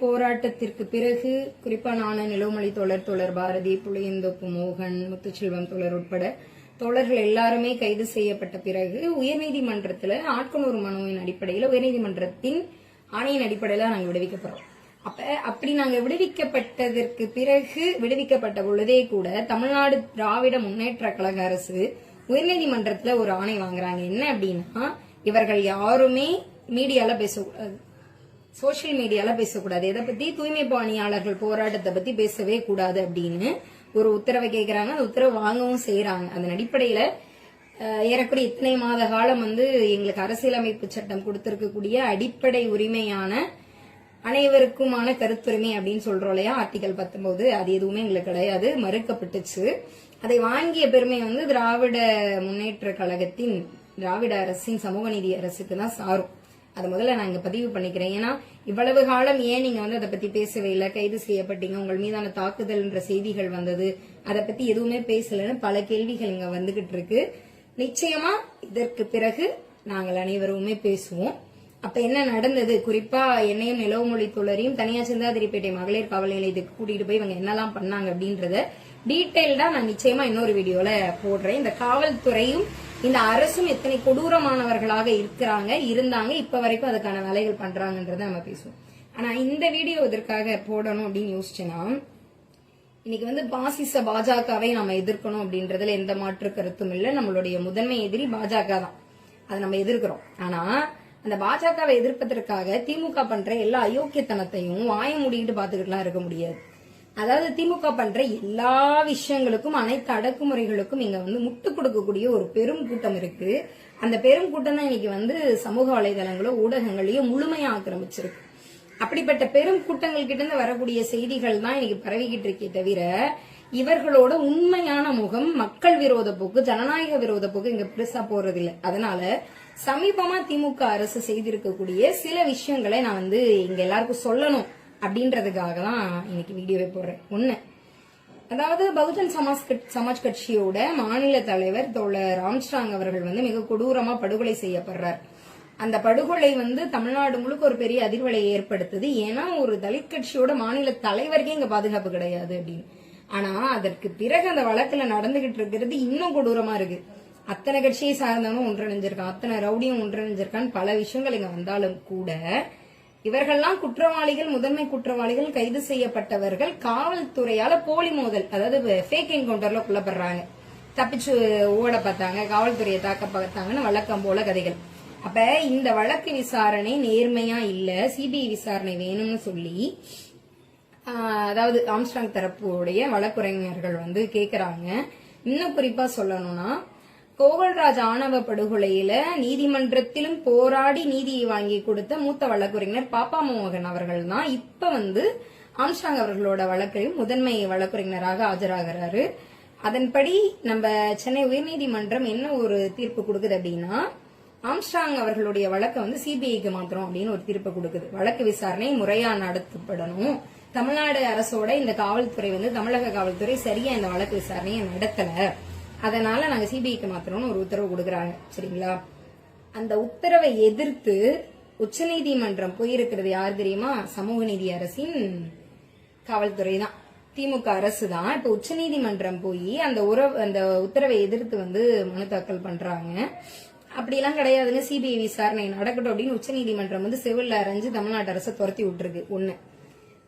போராட்டத்திற்கு பிறகு குறிப்பான நான தொடர் தோழர் தோழர் பாரதி புளியந்தோப்பு மோகன் முத்துச்செல்வம் தோழர் உட்பட தோழர்கள் எல்லாருமே கைது செய்யப்பட்ட பிறகு உயர்நீதிமன்றத்தில் ஆட்கொணர்வு மனுவின் அடிப்படையில் உயர்நீதிமன்றத்தின் ஆணையின் அடிப்படையில் நாங்கள் விடுவிக்கப்படுறோம் அப்ப அப்படி நாங்க விடுவிக்கப்பட்டதற்கு பிறகு விடுவிக்கப்பட்ட பொழுதே கூட தமிழ்நாடு திராவிட முன்னேற்ற கழக அரசு உயர்நீதிமன்றத்துல ஒரு ஆணை வாங்குறாங்க. என்ன அப்படின்னா இவர்கள் யாருமே மீடியால பேசக்கூடாது சோஷியல் மீடியால பேசக்கூடாது. எதை பத்தி? தூய்மை பணியாளர்கள் போராட்டத்தை பத்தி பேசவே கூடாது அப்படின்னு ஒரு உத்தரவை கேட்கிறாங்க அந்த உத்தரவு வாங்கவும் செய்யறாங்க அதன் அடிப்படையில ஏறக்குறைய இத்தனை மாத காலம் வந்து எங்களுக்கு அரசியலமைப்பு சட்டம் கொடுத்திருக்கக்கூடிய அடிப்படை உரிமையான அனைவருக்குமான கருத்துரிமை அப்படின்னு சொல்றோம் இல்லையா? ஆர்டிகல் பத்தொன்பது. அது எதுவுமே எங்களுக்கு கிடையாது. மறுக்கப்பட்டுச்சு. அதை வாங்கிய பெருமை வந்து திராவிட முன்னேற்ற கழகத்தின் திராவிட அரசின் சமூக நீதி அரசுக்கு தான் சாரும். அதை முதல்ல நான் இங்க பதிவு பண்ணிக்கிறேன். ஏன்னா இவ்வளவு காலம் ஏன் நீங்க வந்து அதை பத்தி பேசவே இல்லை? கைது செய்யப்பட்டீங்க உங்கள் மீதான தாக்குதல்ன்ற செய்திகள் வந்தது. அதை பத்தி எதுவுமே பேசலன்னு பல கேள்விகள் இங்க வந்துகிட்டு இருக்கு. நிச்சயமா இதற்கு பிறகு நாங்கள் அனைவருமே பேசுவோம். அப்ப என்ன நடந்தது? குறிப்பா என்னையும் நிலவுமொழி தோழரையும் தனியா சிந்தாதிரிப்பேட்டை மகளிர் காவல் நிலையத்துக்கு கூட்டிட்டு போய் இவங்க என்னெல்லாம் பண்ணாங்க அப்படின்றத டீட்டெயில்டா நான் நிச்சயமா இன்னொரு வீடியோல போடுறேன். இந்த காவல்துறையும் இந்த அரசும் எத்தனை கொடூரமானவர்களாக இருக்கிறாங்க இருந்தாங்க இப்ப வரைக்கும் அதுக்கான வேலைகள் பண்றாங்கன்றத நம்ம பேசுவோம். ஆனா இந்த வீடியோ இதற்காக போடணும் அப்படின்னு யோசிச்சேன்னா இன்னைக்கு வந்து பாசிச பாஜகவை நம்ம எதிர்க்கணும் அப்படின்றதுல எந்த மாற்று கருத்தும் இல்ல. நம்மளுடைய முதன்மை எதிரி பாஜக தான். அதை நம்ம எதிர்க்கிறோம். ஆனா அந்த பாஜகவை எதிர்ப்பதற்காக திமுக பண்ற எல்லா அயோக்கியத்தனத்தையும் வாய முடிக்கிட்டு பாத்துக்கிட்டுலாம் இருக்க முடியாது. அதாவது திமுக பண்ற எல்லா விஷயங்களுக்கும் அனைத்து அடக்குமுறைகளுக்கும் இங்க வந்து முட்டு கொடுக்கக்கூடிய ஒரு பெரும் கூட்டம் இருக்கு. அந்த பெரும் கூட்டம் தான் இன்னைக்கு வந்து சமூக வலைதளங்களோ ஊடகங்களையோ முழுமையா ஆக்கிரமிச்சிருக்கு. அப்படிப்பட்ட பெரும் கூட்டங்கள் கிட்ட இருந்து வரக்கூடிய செய்திகள் தான் இன்னைக்கு பரவிக்கிட்டு இருக்கே தவிர இவர்களோட உண்மையான முகம் மக்கள் விரோத போக்கு ஜனநாயக விரோத போக்கு இங்க பெருசா போறது இல்லை அதனால சமீபமா திமுக அரசு செய்திருக்கக்கூடிய சில விஷயங்களை நான் வந்து இங்க எல்லாருக்கும் சொல்லணும். அப்படின்றதுக்காக தான் இன்னைக்கு வீடியோவே போடுறேன். ஒன்று அதாவது பகுஜன் சமாஜ் கட்- சமாஜ் கட்சியோட மாநில தலைவர் தோழர் ராம்ஸ்டாங் அவர்கள் வந்து மிக கொடூரமா படுகொலை செய்யப்படுறார். அந்த படுகொலை வந்து தமிழ்நாடு முழுக்க ஒரு பெரிய அதிர்வலை ஏற்படுத்துது. ஏன்னா ஒரு தலித் கட்சியோட மாநில தலைவருக்கே இங்க பாதுகாப்பு கிடையாது அப்படின்னு. ஆனா அதற்கு பிறகு அந்த வழக்குல நடந்துகிட்டு இருக்கிறது இன்னும் கொடூரமா இருக்கு. அத்தனை கட்சியை சார்ந்தவனும் ஒன்றிணைஞ்சிருக்கான். அத்தனை ரவுடியும் ஒன்றிணைஞ்சிருக்கான்னு பல விஷயங்கள் இங்க வந்தாலும் கூட இவர்கள்லாம் குற்றவாளிகள் முதன்மை குற்றவாளிகள் கைது செய்யப்பட்டவர்கள் காவல்துறையால போலி மோதல் அதாவது ஃபேக் என்கவுண்டர்ல கொல்லப்படுறாங்க. தப்பிச்சு ஓட பார்த்தாங்க காவல்துறையை தாக்க பார்த்தாங்கன்னு வழக்கம் போல கதைகள். அப்ப இந்த வழக்கு விசாரணை நேர்மையா இல்ல சிபிஐ விசாரணை வேணும்னு சொல்லி அதாவது ஆம்ஸ்டாங் தரப்புடைய வழக்குரைஞர்கள் வந்து கேக்குறாங்க. இன்னும் குறிப்பா சொல்லணும்னா கோகல்ராஜ் ஆணவ படுகொலையில நீதிமன்றத்திலும் போராடி நீதியை வாங்கி கொடுத்த மூத்த வழக்குரைஞர் பாப்பா மோகன் அவர்கள் தான் இப்ப வந்து ஆம்ஸ்ட்ராங் அவர்களோட வழக்கையும் முதன்மை வழக்குரைஞராக ஆஜராகிறாரு. அதன்படி நம்ம சென்னை உயர்நீதிமன்றம் என்ன ஒரு தீர்ப்பு கொடுக்குது அப்படின்னா ஆம்ஸ்டாங் அவர்களுடைய வழக்கை வந்து சிபிஐக்கு மாத்திரம் அப்படின்னு ஒரு தீர்ப்பு கொடுக்குது. வழக்கு விசாரணை முறையா நடத்தப்படணும். தமிழ்நாடு அரசோட இந்த காவல்துறை வந்து தமிழக காவல்துறை சரியா இந்த வழக்கு விசாரணையை நடத்தல. அதனால நாங்க சிபிஐக்கு மாத்திரம்னு ஒரு உத்தரவு கொடுக்கறாங்க. சரிங்களா? அந்த உத்தரவை எதிர்த்து உச்சநீதிமன்றம் போயிருக்கிறது யார் தெரியுமா? சமூக நீதி அரசின் காவல்துறை தான் திமுக அரசு தான் இப்ப உச்சநீதிமன்றம் போய் அந்த உறவு அந்த உத்தரவை எதிர்த்து வந்து மனு தாக்கல் பண்றாங்க. அப்படிலாம் கிடையாதுங்க. சிபிஐ விசாரணை நடக்கட்டும் அப்படின்னு உச்சநீதிமன்றம் வந்து செவில்ல அரைஞ்சு தமிழ்நாட்டு அரசை துரத்தி விட்டுருக்கு. ஒண்ணு.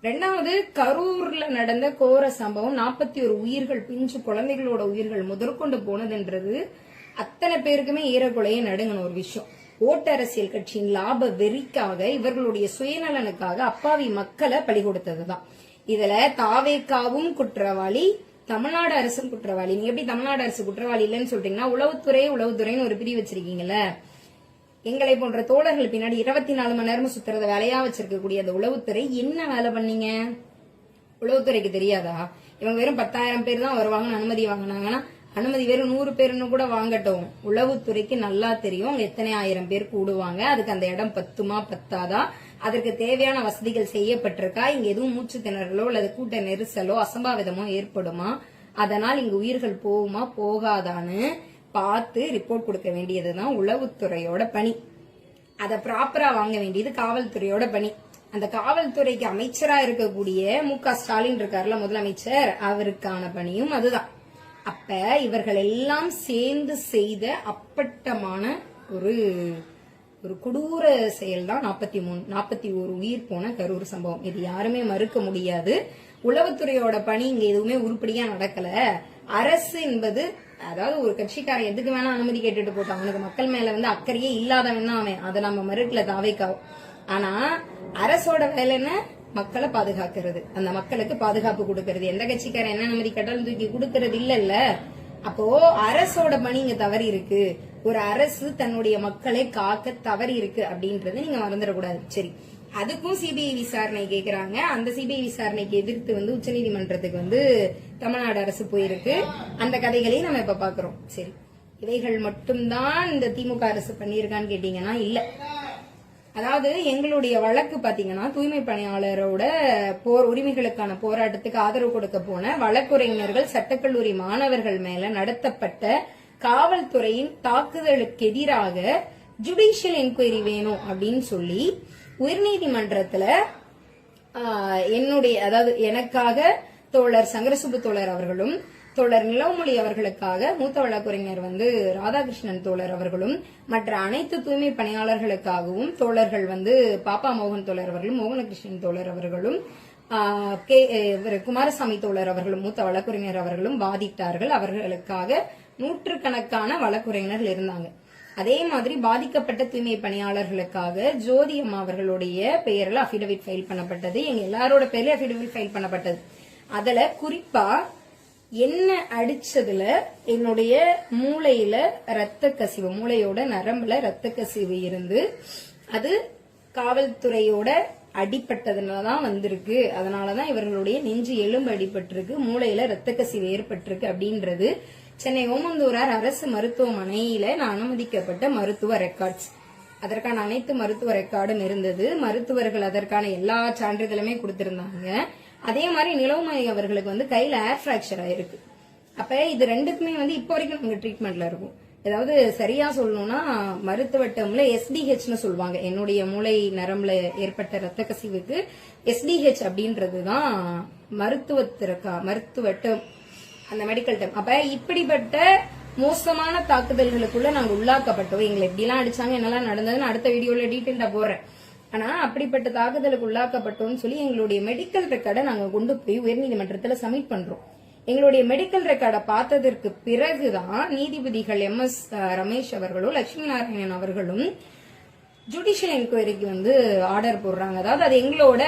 ரெண்டாவது கரூர்ல நடந்த கோர சம்பவம் நாற்பத்தி ஒரு உயிர்கள் பிஞ்சு குழந்தைகளோட உயிர்கள் முதற்கொண்டு போனதுன்றது. அத்தனை பேருக்குமே ஈரக்குலையே நடுங்கின ஒரு விஷயம். ஓட்டு அரசியல் கட்சியின் லாப வெறிக்காக இவர்களுடைய சுயநலனுக்காக அப்பாவி மக்களை பழி கொடுத்ததுதான். இதுல தாவேக்காவும் குற்றவாளி தமிழ்நாடு அரசும் குற்றவாளி. நீங்க எப்படி தமிழ்நாடு அரசு குற்றவாளி இல்லைன்னு சொல்றீங்கன்னா உளவுத்துறை உளவுத்துறைன்னு ஒரு பிரிவு வச்சிருக்கீங்கல்ல. எங்களை போன்ற தோழர்கள் பின்னாடி இருபத்தி நாலு மணி நேரமும் சுத்துறத வேலையா வச்சிருக்கக்கூடிய அந்த உளவுத்துறை என்ன வேலை பண்ணீங்க? உளவுத்துறைக்கு தெரியாதா? இவங்க வெறும் பத்தாயிரம் பேர் தான் வருவாங்கன்னு அனுமதி வாங்கினாங்கன்னா அனுமதி வெறும் நூறு பேருன்னு கூட வாங்கட்டும். உளவுத்துறைக்கு நல்லா தெரியும். அவங்க எத்தனை ஆயிரம் பேர் கூடுவாங்க? அதுக்கு அந்த இடம் பத்துமா பத்தாதா? அதற்கு தேவையான வசதிகள் செய்யப்பட்டிருக்கா? இங்க எதுவும் மூச்சு திணறலோ அல்லது கூட்ட நெரிசலோ அசம்பாவிதமோ ஏற்படுமா? அதனால் இங்கு உயிர்கள் போகுமா போகாதான்னு பார்த்து ரிப்போர்ட் கொடுக்க வேண்டியது தான் உளவுத்துறையோட பணி. அதை ப்ராப்பரா வாங்க வேண்டியது காவல்துறையோட பணி. அந்த காவல்துறைக்கு அமைச்சரா இருக்கக்கூடிய மு க ஸ்டாலின் இருக்கார்ல முதலமைச்சர் அவருக்கான பணியும் அதுதான். அப்ப இவர்கள் எல்லாம் சேர்ந்து செய்த அப்பட்டமான ஒரு ஒரு கொடூர செயல் தான் நாற்பத்தி மூணு நாற்பத்தி ஒரு உயிர் போன கரூர் சம்பவம். இது யாருமே மறுக்க முடியாது. உளவுத்துறையோட பணி இங்க எதுவுமே உருப்படியா நடக்கல. அரசு என்பது அதாவது ஒரு கட்சிக்காரன் எதுக்கு வேணா அனுமதி கேட்டுட்டு போட்டான் அவனுக்கு மக்கள் மேல வந்து அக்கறையே இல்லாதவன் தான் அவன். அதை நம்ம மறுக்கல தாவைக்காவும். ஆனா அரசோட வேலைன்னு மக்களை பாதுகாக்கிறது. அந்த மக்களுக்கு பாதுகாப்பு கொடுக்கறது. எந்த கட்சிக்காரன் என்ன அனுமதி கேட்டாலும் தூக்கி கொடுக்கறது இல்லல்ல. அப்போ அரசோட பணி இங்க தவறி இருக்கு. ஒரு அரசு தன்னுடைய மக்களை காக்க தவறி இருக்கு அப்படின்றது நீங்க மறந்துடக்கூடாது. சரி. அதுக்கும் சிபிஐ விசாரணை கேக்குறாங்க. அந்த சிபிஐ விசாரணைக்கு எதிர்த்து வந்து உச்சநீதிமன்றத்துக்கு வந்து தமிழ்நாடு அரசு போயிருக்கு. அந்த கதைகளையும் நம்ம இப்ப பாக்குறோம். சரி. இவைகள் மட்டும்தான் இந்த திமுக அரசு பண்ணியிருக்கான்னு கேட்டீங்கன்னா இல்ல. அதாவது எங்களுடைய வழக்கு பாத்தீங்கன்னா தூய்மை பணியாளரோட போர் உரிமைகளுக்கான போராட்டத்துக்கு ஆதரவு கொடுக்க போன வழக்குரைஞர்கள் சட்டக்கல்லூரி மாணவர்கள் மேல நடத்தப்பட்ட காவல்துறையின் தாக்குதலுக்கு எதிராக ஜுடிஷியல் என்கொயரி வேணும் அப்படின்னு சொல்லி உயர்நீதிமன்றத்துல என்னுடைய அதாவது எனக்காக தோழர் சங்கரசுப்பு தோழர் அவர்களும் தோழர் நிலவுமொழி அவர்களுக்காக மூத்த வழக்குரைஞர் வந்து ராதாகிருஷ்ணன் தோழர் அவர்களும் மற்ற அனைத்து தூய்மை பணியாளர்களுக்காகவும் தோழர்கள் வந்து பாப்பா மோகன் தோழர் அவர்களும் மோகனகிருஷ்ணன் தோழர் அவர்களும் கே குமாரசாமி தோழர் அவர்களும் மூத்த வழக்குரைஞர் அவர்களும் வாதிட்டார்கள் அவர்களுக்காக நூற்றுக்கணக்கான வழக்குரைஞர்கள் இருந்தாங்க. அதே மாதிரி பாதிக்கப்பட்ட தூய்மை பணியாளர்களுக்காக ஜோதி அம்மா அவர்களுடைய பெயரில் அபிடவிட் ஃபைல் பண்ணப்பட்டது. எங்க எல்லாரோட பேர்ல அபிடவிட் ஃபைல் பண்ணப்பட்டது. அதுல குறிப்பா என்ன அடிச்சதுல என்னுடைய மூளையில ரத்த கசிவு மூளையோட நரம்புல ரத்த கசிவு இருந்து அது காவல்துறையோட அடிப்பட்டதுனாலதான் வந்திருக்கு. அதனாலதான் இவர்களுடைய நெஞ்சு எலும்பு அடிபட்டிருக்கு மூளையில ரத்த கசிவு ஏற்பட்டிருக்கு அப்படின்றது சென்னை ஓமந்தூரார் அரசு மருத்துவமனையில நான் அனுமதிக்கப்பட்ட மருத்துவ ரெக்கார்ட்ஸ் அதற்கான அனைத்து மருத்துவ ரெக்கார்டும் இருந்தது. மருத்துவர்கள் அதற்கான எல்லா சான்றிதழுமே கொடுத்திருந்தாங்க. அதே மாதிரி நிலவுமணி அவர்களுக்கு வந்து கையில ஏர் பிராக்சர் ஆயிருக்கு. அப்ப இது ரெண்டுக்குமே வந்து இப்போ வரைக்கும் நாங்க ட்ரீட்மெண்ட்ல இருக்கும். ஏதாவது சரியா சொல்லணும்னா மருத்துவ டேர்ம்ல எஸ்டிஹெச்னு சொல்லுவாங்க. என்னுடைய மூளை நரம்புல ஏற்பட்ட ரத்த கசிவுக்கு எஸ்டிஹெச் அப்படின்றதுதான் மருத்துவத்திற்கா மருத்துவ டேர்ம் அந்த மெடிக்கல் டேர்ம் அப்ப இப்படிப்பட்ட மோசமான தாக்குதல்களுக்குள்ள நாங்க உள்ளாக்கப்பட்டோம். எங்களை எப்படிலாம் அடிச்சாங்க என்னெல்லாம் நடந்ததுன்னு அடுத்த வீடியோல டீட்டெயிலா போடுறேன். ஆனா அப்படிப்பட்ட தாக்குதலுக்கு உள்ளாக்கப்பட்டோம்னு சொல்லி எங்களுடைய மெடிக்கல் ரெக்கார்டை நாங்க கொண்டு போய் உயர்நீதிமன்றத்துல சப்மிட் பண்றோம். எங்களுடைய மெடிக்கல் ரெக்கார்டை பார்த்ததற்கு பிறகுதான் நீதிபதிகள் எம். எஸ். ரமேஷ் அவர்களும் லட்சுமி நாராயணன் அவர்களும் ஜுடிஷியல் என்கொயரிக்கு வந்து ஆர்டர் போடுறாங்க. அதாவது அது எங்களோட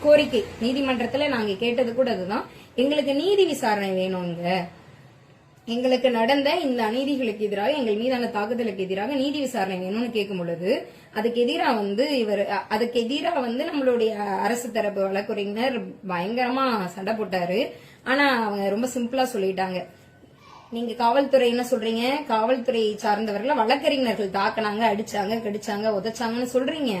கோரிக்கை. நீதிமன்றத்துல நாங்க கேட்டது கூட அதுதான். எங்களுக்கு நீதி விசாரணை வேணுங்க. எங்களுக்கு நடந்த இந்த அநீதிகளுக்கு எதிராக எங்கள் மீதான தாக்குதலுக்கு எதிராக நீதி விசாரணை வேணும்னு கேட்கும் பொழுது அதுக்கு எதிராக வந்து இவர் அதுக்கு எதிராக வந்து நம்மளுடைய அரசு தரப்பு வழக்குரைஞர் பயங்கரமா சண்டை போட்டாரு. ஆனா அவங்க ரொம்ப சிம்பிளா சொல்லிட்டாங்க. நீங்க காவல்துறை என்ன சொல்றீங்க? காவல்துறை சார்ந்தவர்களை வழக்கறிஞர்கள் தாக்குனாங்க அடிச்சாங்க கடிச்சாங்க உதைச்சாங்கன்னு சொல்றீங்க.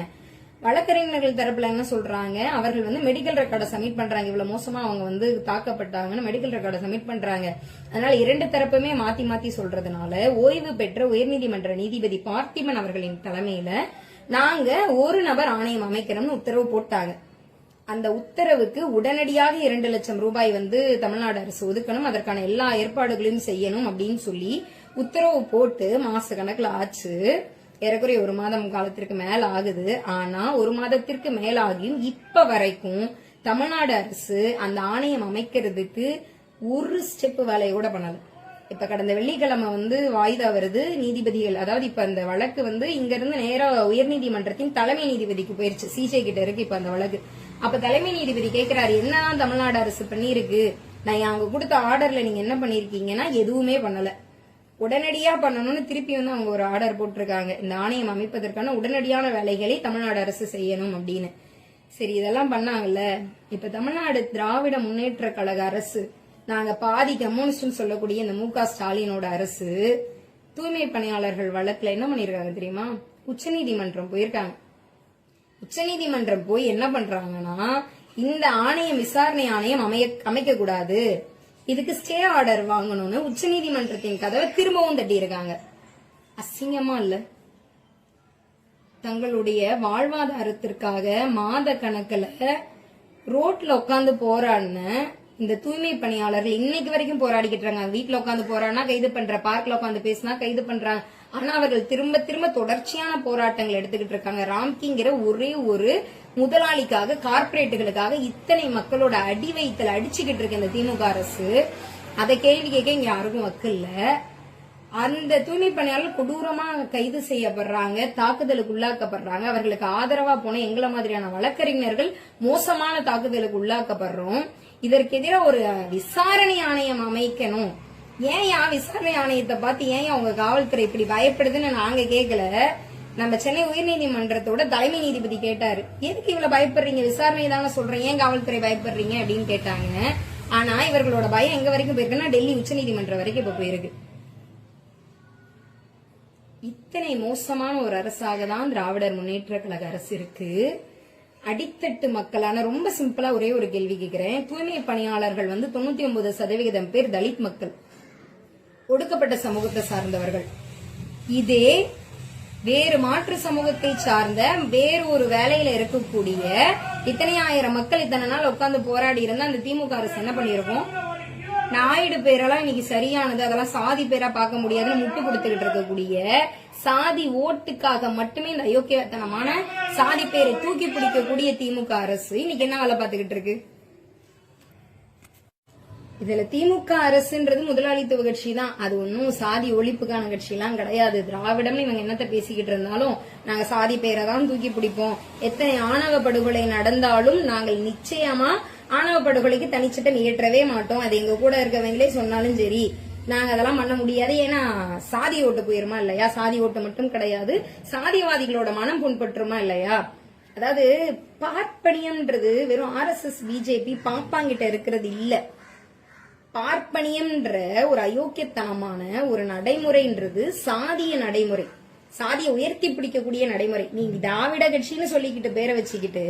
வழக்கறிஞர்கள் தரப்புல என்ன சொல்றாங்க? அவர்கள் வந்து மெடிக்கல் ரெக்கார்டை சப்மிட் பண்றாங்க. இவ்வளவு மோசமா அவங்க வந்து தாக்கப்பட்டாங்கன்னு மெடிக்கல் ரெக்கார்டை சப்மிட் பண்றாங்க. அதனால இரண்டு தரப்புமே மாத்தி மாத்தி சொல்றதுனால ஓய்வு பெற்ற உயர்நீதிமன்ற நீதிபதி பார்த்திபன் அவர்களின் தலைமையில நாங்க ஒரு நபர் ஆணையம் அமைக்கிறோம்னு உத்தரவு போட்டாங்க. அந்த உத்தரவுக்கு உடனடியாக இரண்டு லட்சம் ரூபாய் வந்து தமிழ்நாடு அரசு ஒதுக்கணும். அதற்கான எல்லா ஏற்பாடுகளையும் செய்யணும் அப்படின்னு சொல்லி உத்தரவு போட்டு மாச கணக்குல ஆச்சு. ஏறக்குறைய ஒரு மாதம் காலத்திற்கு மேல ஆகுது. ஆனா ஒரு மாதத்திற்கு மேலாகியும் இப்ப வரைக்கும் தமிழ்நாடு அரசு அந்த ஆணையம் அமைக்கிறதுக்கு ஒரு ஸ்டெப் வேலையோட பண்ணல. இப்ப கடந்த வெள்ளிக்கிழமை வந்து வாய்தா வருது நீதிபதிகள் அதாவது இப்ப அந்த வழக்கு வந்து இங்க இருந்து நேரா உயர்நீதிமன்றத்தின் தலைமை நீதிபதிக்கு போயிருச்சு. சிஜே கிட்ட இருக்கு இப்ப அந்த வழக்கு. அப்ப தலைமை நீதிபதி கேக்குறாரு என்னதான் தமிழ்நாடு அரசு பண்ணிருக்கு நான் அவங்க கொடுத்த ஆர்டர்ல நீங்க என்ன பண்ணிருக்கீங்கன்னா எதுவுமே பண்ணல. உடனடியா பண்ணணும்னு திருப்பி வந்து அவங்க ஒரு ஆர்டர் போட்டிருக்காங்க. இந்த ஆணையம் அமைப்பதற்கான உடனடியான வேலைகளை தமிழ்நாடு அரசு செய்யணும் அப்படின்னு. சரி இதெல்லாம் பண்ணாங்கல்ல. இப்ப தமிழ்நாடு திராவிட முன்னேற்ற கழக அரசு நாங்க பாதி கம்யூனிஸ்ட்னு சொல்லக்கூடிய இந்த மு க ஸ்டாலினோட அரசு தூய்மை பணியாளர்கள் வழக்குல என்ன பண்ணிருக்காங்க தெரியுமா? உச்சநீதிமன்றம் போயிருக்காங்க. உச்சநீதிமன்றம் போய் என்ன பண்றாங்கன்னா இந்த ஆணையம் விசாரணை ஆணையம் அமைய அமைக்க கூடாது இதுக்கு ஸ்டே ஆர்டர் வாங்கணும்னு உச்சநீதிமன்றத்தின் கதவை திரும்பவும் தட்டியிருக்காங்க. அசிங்கமா இல்ல? தங்களுடைய வாழ்வாதாரத்திற்காக மாத கணக்குல ரோட்ல உட்காந்து போராடின இந்த தூய்மை பணியாளர்கள் இன்னைக்கு வரைக்கும் போராடிக்கிட்டு இருக்காங்க. வீட்டுல உட்காந்து போராடினா கைது பண்ற பார்க்ல உட்காந்து பேசினா கைது பண்றாங்க. ஆனா அவர்கள் திரும்ப திரும்ப தொடர்ச்சியான போராட்டங்கள் எடுத்துக்கிட்டு இருக்காங்க. ராம்கிங்கிற ஒரே ஒரு முதலாளிக்காக கார்ப்பரேட்டுகளுக்காக இத்தனை மக்களோட அடி வயித்துல அடிச்சுக்கிட்டு இருக்க இந்த திமுக அரசு. அதை கேள்வி கேட்க இங்க யாருக்கும் வக்கில்ல அந்த தூய்மை பணியாளர் கொடூரமா கைது செய்யப்படுறாங்க தாக்குதலுக்கு உள்ளாக்கப்படுறாங்க அவர்களுக்கு ஆதரவா போன எங்களை மாதிரியான வழக்கறிஞர்கள் மோசமான தாக்குதலுக்கு உள்ளாக்கப்படுறோம் இதற்கு எதிராக ஒரு விசாரணை ஆணையம் அமைக்கணும். ஏன் யா விசாரணை ஆணையத்தை பார்த்து ஏன் உங்க காவல்துறை இப்படி பயப்படுதுன்னு நாங்க கேட்கல நம்ம சென்னை உயர்நீதிமன்றத்தோட தலைமை நீதிபதி கேட்டாரு. எதுக்கு இவ்வளவு பயப்படுறீங்க? விசாரணை தானே சொல்றேன். ஏன் காவல்துறை பயப்படுறீங்க அப்படின்னு கேட்டாங்க. ஆனா இவர்களோட பயம் எங்க வரைக்கும் போயிருக்குன்னா டெல்லி உச்சநீதிமன்றம் வரைக்கும் இப்ப போயிருக்கு. இத்தனை மோசமான ஒரு அரசாக தான் திராவிடர் முன்னேற்ற கழக அரசு இருக்கு. அடித்தட்டு மக்களான ரொம்ப சிம்பிளா ஒரே ஒரு கேள்வி கேட்கிறேன் தூய்மை பணியாளர்கள் வந்து தொண்ணூத்தி ஒன்பது சதவிகிதம் பேர் தலித் மக்கள். ஒடுக்கப்பட்ட சமூகத்தை சார்ந்தவர்கள். இதே வேறு மாற்று சமூகத்தை சார்ந்த வேறு ஒரு வேலையில இருக்கக்கூடிய இத்தனை ஆயிரம் மக்கள் இத்தனை நாள் உட்காந்து போராடி இருந்தா அந்த திமுக அரசு என்ன பண்ணிருக்கோம் நாயுடு பேரெல்லாம் இன்னைக்கு சரியானது அதெல்லாம் சாதி பேரா பார்க்க முடியாதுன்னு முட்டு கொடுத்துக்கிட்டு இருக்கக்கூடிய சாதி ஓட்டுக்காக மட்டுமே இந்த அயோக்கியத்தனமான சாதி பேரை தூக்கி பிடிக்கக்கூடிய திமுக அரசு இன்னைக்கு என்ன வேலை பார்த்துக்கிட்டு இருக்கு? இதுல திமுக அரசுன்றது முதலாளித்துவ கட்சி தான் அது ஒன்னும் சாதி ஒழிப்புக்கான கட்சி எல்லாம் கிடையாது. திராவிடம்னு இவங்க என்னத்த பேசிக்கிட்டு இருந்தாலும் நாங்க சாதி பேரை தான் தூக்கி பிடிப்போம். எத்தனை ஆணவ படுகொலை நடந்தாலும் நாங்கள் நிச்சயமா ஆணவ படுகொலைக்கு தனிச்சட்டம் இயற்றவே மாட்டோம். அது எங்க கூட இருக்கவங்களே சொன்னாலும் சரி நாங்க அதெல்லாம் பண்ண முடியாது. ஏன்னா சாதி ஓட்டு போயிருமா இல்லையா? சாதி ஓட்டு மட்டும் கிடையாது. சாதிவாதிகளோட மனம் புண்பற்றுமா இல்லையா? அதாவது பார்ப்பனியம்ன்றது வெறும் ஆர்எஸ்எஸ் பிஜேபி பாப்பாங்கிட்ட இருக்கிறது இல்லை. பார்ப்பனியம்ன்ற ஒரு அயோக்கியத்தனமான ஒரு நடைமுறைன்றது சாதிய நடைமுறை. சாதியை உயர்த்தி பிடிக்கக்கூடிய நடைமுறை. நீங்க திராவிட கட்சின்னு சொல்லிக்கிட்டு பேரை வச்சுக்கிட்டு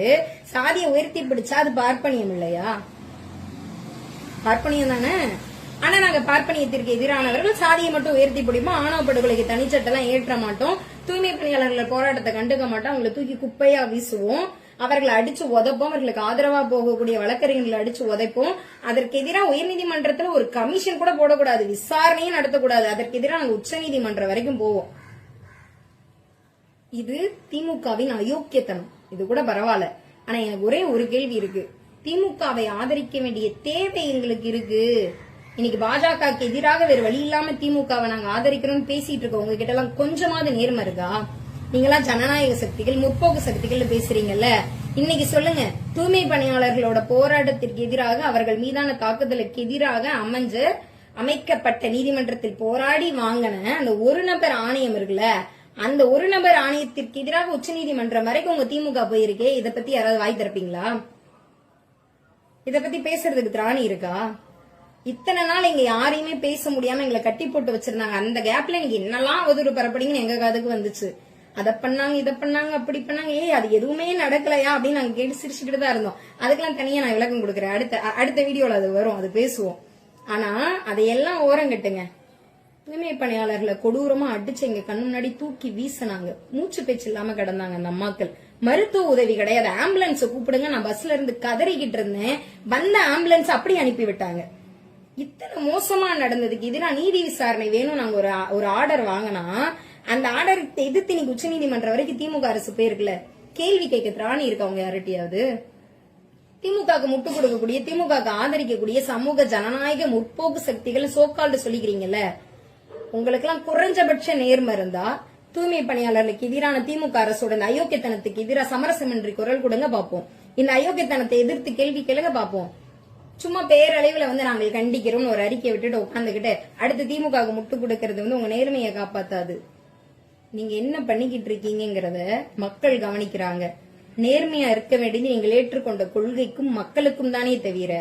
சாதியை உயர்த்தி பிடிச்சா அது பார்ப்பனியம் இல்லையா? பார்ப்பனியம் தானே? ஆனா நாங்க பார்ப்பனியத்திற்கு எதிரானவர்கள் சாதியை மட்டும் உயர்த்தி பிடிப்போம் ஆணவ படுகொலைக்கு தனிச்சட்டெல்லாம் ஏற்ற மாட்டோம் தூய்மை பணியாளர்கள் போராட்டத்தை கண்டுக்க மாட்டோம் அவங்களை தூக்கி குப்பையா வீசுவோம். அவர்களை அடிச்சு உதைப்போம் அவர்களுக்கு ஆதரவா போகக்கூடிய வழக்கறிஞர்களை அடிச்சு உதைப்போம். அதற்கு எதிராக உயர்நீதிமன்றத்துல ஒரு கமிஷன் கூட போடக்கூடாது விசாரணையும் நடத்தக்கூடாது. அதற்கு எதிராக நாங்க உச்சநீதிமன்றம் வரைக்கும் போவோம். இது திமுகவின் அயோக்கியத்தனம். இது கூட பரவாயில்ல. ஆனா எனக்கு ஒரே ஒரு கேள்வி இருக்கு. திமுகவை ஆதரிக்க வேண்டிய தேவை எங்களுக்கு இருக்கு. இன்னைக்கு பாஜகவுக்கு எதிராக வேற வழி இல்லாம திமுகவை நாங்க ஆதரிக்கிறோம்னு பேசிட்டு இருக்கோம். உங்ககிட்ட எல்லாம் கொஞ்சமாவது நேர்மை இருக்கா? நீங்களாம் ஜனநாயக சக்திகள் முற்போக்கு சக்திகள் பேசுறீங்கல்ல? இன்னைக்கு சொல்லுங்க தூய்மை பணியாளர்களோட போராட்டத்திற்கு எதிராக அவர்கள் மீதான தாக்குதலுக்கு எதிராக அமைஞ்ச அமைக்கப்பட்ட நீதிமன்றத்தில் போராடி வாங்கின அந்த ஒரு நபர் ஆணையம் இருக்குல்ல அந்த ஒரு நபர் ஆணையத்திற்கு எதிராக உச்சநீதிமன்றம் வரைக்கும் உங்க திமுக போயிருக்கே இத பத்தி யாராவது வாய் திறப்பீங்களா? இத பத்தி பேசுறதுக்கு திராணி இருக்கா? இத்தனை நாள் இங்க யாரையுமே பேச முடியாம எங்களை கட்டி போட்டு வச்சிருந்தாங்க. அந்த கேப்ல நீங்க என்னெல்லாம் அவதூறு பரப்படிங்கன்னு எங்க காதுக்கு வந்துச்சு. அதை பண்ணாங்க இதை பண்ணாங்க அப்படி பண்ணாங்க. ஏய் அது எதுவுமே நடக்கலையா? அப்படின்னு நாங்க கேட்டு சிரிச்சுக்கிட்டு தான் இருந்தோம். அதுக்கெல்லாம் தனியா நான் விளக்கம் கொடுக்குறேன். அடுத்த அடுத்த வீடியோல அது வரும் அது பேசுவோம். ஆனா அதையெல்லாம் ஓரம் கட்டுங்க தூய்மை பணியாளர்களை கொடூரமா அடிச்சு எங்க கண்ணு முன்னாடி தூக்கி வீசினாங்க. மூச்சு பேச்சு இல்லாம கிடந்தாங்க அந்த அம்மாக்கள். மருத்துவ உதவி கிடையாது. ஆம்புலன்ஸ் கூப்பிடுங்க. நான் பஸ்ல இருந்து கதறிக்கிட்டு இருந்தேன். வந்த ஆம்புலன்ஸ் அப்படி அனுப்பி விட்டாங்க. இத்தனை மோசமா நடந்ததுக்கு எதிராக நீதி விசாரணை வேணும் நாங்க ஒரு ஒரு ஆர்டர் வாங்கினா அந்த ஆர்டர் எதிர்த்து நீங்க உச்ச நீதிமன்றம் வரைக்கும் திமுக அரசு போயிருக்குல்ல. கேள்வி கேட்க திராணி இருக்கவங்க யார்கிட்டயாவது? திமுகவுக்கு முட்டு கொடுக்கக்கூடிய திமுகவுக்கு ஆதரிக்கக்கூடிய சமூக ஜனநாயக முற்போக்கு சக்திகள் சோக்கால்டு சொல்லிக்கிறீங்கல்ல. உங்களுக்கெல்லாம் குறைஞ்சபட்ச நேர்மை இருந்தா தூய்மை பணியாளர்களுக்கு எதிரான திமுக அரசோட இந்த அயோக்கியத்தனத்துக்கு எதிராக சமரசமின்றி குரல் கொடுங்க பாப்போம் இந்த அயோக்கியத்தனத்தை எதிர்த்து கேள்வி கேளுங்க பாப்போம் சும்மா பேரளவுல வந்து நாங்கள் கண்டிக்கிறோம்னு ஒரு அறிக்கையை விட்டுட்டு உட்காந்துக்கிட்டு அடுத்து திமுகவுக்கு முட்டு கொடுக்கறது வந்து உங்க நேர்மையை காப்பாத்தாது. நீங்க என்ன பண்ணிக்கிட்டு இருக்கீங்கிறத மக்கள் கவனிக்கிறாங்க. நேர்மையா இருக்க வேண்டியது நீங்கள் ஏற்றுக்கொண்ட கொள்கைக்கும் மக்களுக்கும் தானே தவிர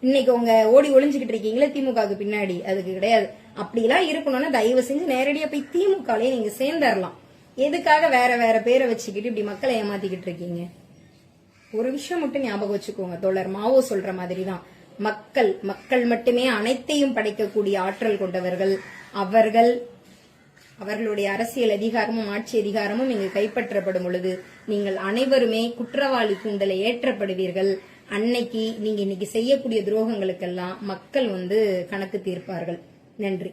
இன்னைக்கு உங்க ஓடி ஒளிஞ்சுக்கிட்டு இருக்கீங்களே திமுகவுக்கு பின்னாடி. அதுக்கு கிடையாது. அப்படிலாம் இருக்கணும்னா தயவு செஞ்சு நேரடியா போய் திமுகலயே நீங்க சேர்ந்துடலாம் எதுக்காக வேற வேற பேரை வச்சுக்கிட்டு இப்படி மக்களை ஏமாத்திக்கிட்டு இருக்கீங்க? ஒரு விஷயம் மட்டும் ஞாபகம் வச்சுக்கோங்க. தோழர் மாவோ சொல்ற மாதிரி தான் மக்கள் மக்கள் மட்டுமே அனைத்தையும் படைக்கக்கூடிய ஆற்றல் கொண்டவர்கள். அவர்கள் அவர்களுடைய அரசியல் அதிகாரமும் ஆட்சி அதிகாரமும் இங்கு கைப்பற்றப்படும் பொழுது நீங்கள் அனைவருமே குற்றவாளி கூண்டலை ஏற்றப்படுவீர்கள். அன்னைக்கு நீங்க இன்னைக்கு செய்யக்கூடிய துரோகங்களுக்கெல்லாம் மக்கள் வந்து கணக்கு தீர்ப்பார்கள். நன்றி.